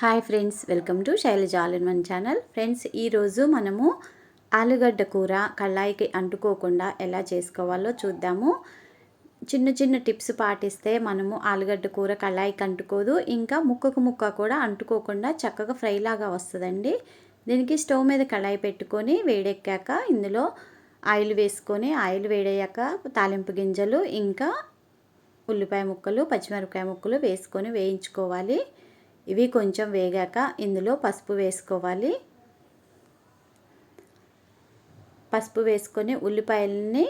Hi friends welcome to Shailaja all in one channel. Friends ఈరోజు మనము ఆలుగడ్డ కూర కళ్ళాయికి అంటుకోకుండా ఎలా చేసుకోవాలో చూద్దాము. చిన్న చిన్న టిప్స్ పాటిస్తే మనము ఆలుగడ్డ కూర కళ్ళాయికి అంటుకోదు. ఇంకా ముక్కకు ముక్క కూడా అంటుకోకుండా చక్కగా ఫ్రైలాగా వస్తుందండి. దీనికి స్టవ్ మీద కళాయి పెట్టుకొని వేడెక్కాక ఇందులో ఆయిల్ వేసుకొని ఆయిల్ వేడయ్యాక తాలింపు గింజలు ఇంకా ఉల్లిపాయ ముక్కలు పచ్చిమిరపకాయ ముక్కలు వేసుకొని వేయించుకోవాలి. ఇవి కొంచెం వేగాక ఇందులో పసుపు వేసుకోవాలి. పసుపు వేసుకొని ఉల్లిపాయలని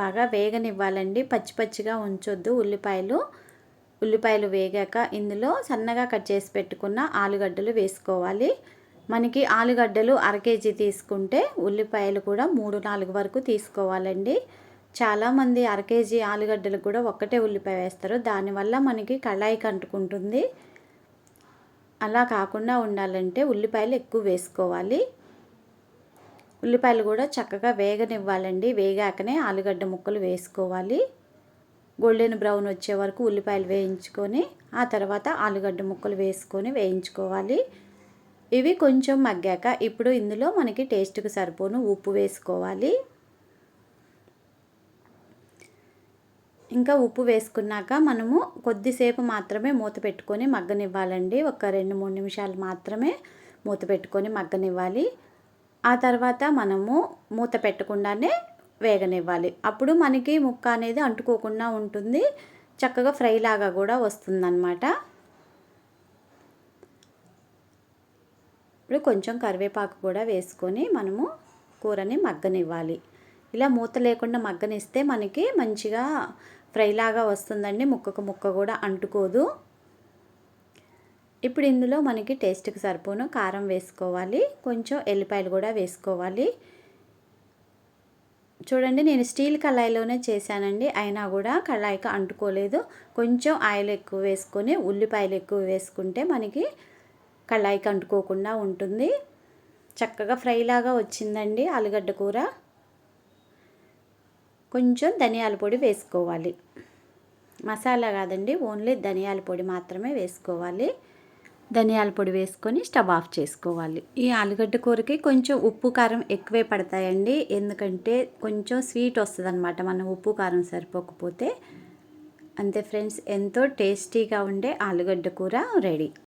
బాగా వేగనివ్వాలండి. పచ్చి పచ్చిగా ఉంచొద్దు ఉల్లిపాయలు. ఉల్లిపాయలు వేగాక ఇందులో సన్నగా కట్ చేసి పెట్టుకున్న ఆలుగడ్డలు వేసుకోవాలి. మనకి ఆలుగడ్డలు అర కేజీ తీసుకుంటే ఉల్లిపాయలు కూడా మూడు నాలుగు వరకు తీసుకోవాలండి. చాలామంది అర కేజీ ఆలుగడ్డలు కూడా ఒక్కటే ఉల్లిపాయ వేస్తారు. దానివల్ల మనకి కళాయికి అంటుకుంటుంది అలా కాకుండా ఉండాలంటే ఉల్లిపాయలు ఎక్కువ వేసుకోవాలి. ఉల్లిపాయలు కూడా చక్కగా వేగనివ్వాలండి. వేగాకనే ఆలుగడ్డ ముక్కలు వేసుకోవాలి. గోల్డెన్ బ్రౌన్ వచ్చే వరకు ఉల్లిపాయలు వేయించుకొని ఆ తర్వాత ఆలుగడ్డ ముక్కలు వేసుకొని వేయించుకోవాలి. ఇవి కొంచెం మగ్గాక ఇప్పుడు ఇందులో మనకి టేస్ట్కి సరిపోను ఉప్పు వేసుకోవాలి. ఇంకా ఉప్పు వేసుకున్నాక మనము కొద్దిసేపు మాత్రమే మూత పెట్టుకొని మగ్గనివ్వాలండి. ఒక రెండు మూడు నిమిషాలు మాత్రమే మూత పెట్టుకొని మగ్గనివ్వాలి. ఆ తర్వాత మనము మూత పెట్టకుండానే వేగనివ్వాలి. అప్పుడు మనకి ముక్క అనేది అంటుకోకుండా ఉంటుంది. చక్కగా ఫ్రై లాగా కూడా వస్తుందన్నమాట. ఇప్పుడు కొంచెం కరివేపాకు కూడా వేసుకొని మనము కూరని మగ్గనివ్వాలి. ఇలా మూత లేకుండా మగ్గనిస్తే మనకి మంచిగా ఫ్రైలాగా వస్తుందండి ముక్కకు ముక్క కూడా అంటుకోదు. ఇప్పుడు ఇందులో మనకి టేస్ట్కి సరిపోను కారం వేసుకోవాలి కొంచెం ఎల్లిపాయలు కూడా వేసుకోవాలి. చూడండి నేను స్టీల్ కళాయిలోనే చేశానండి అయినా కూడా కళాయికి అంటుకోలేదు. కొంచెం ఆయిల్ ఎక్కువ వేసుకొని ఉల్లిపాయలు ఎక్కువ వేసుకుంటే మనకి కళాయికి అంటుకోకుండా ఉంటుంది. చక్కగా ఫ్రైలాగా వచ్చిందండి ఆలుగడ్డ కూర. కొంచెం ధనియాల పొడి వేసుకోవాలి. మసాలా కాదండి ఓన్లీ ధనియాల పొడి మాత్రమే వేసుకోవాలి. ధనియాల పొడి వేసుకొని స్టవ్ ఆఫ్ చేసుకోవాలి. ఈ ఆలుగడ్డ కూరకి కొంచెం ఉప్పు కారం ఎక్కువే పడతాయండి. ఎందుకంటే కొంచెం స్వీట్ వస్తుంది అనమాట మనం ఉప్పు కారం సరిపోకపోతే. అంతే ఫ్రెండ్స్ ఎంతో టేస్టీగా ఉండే ఆలుగడ్డ కూర రెడీ.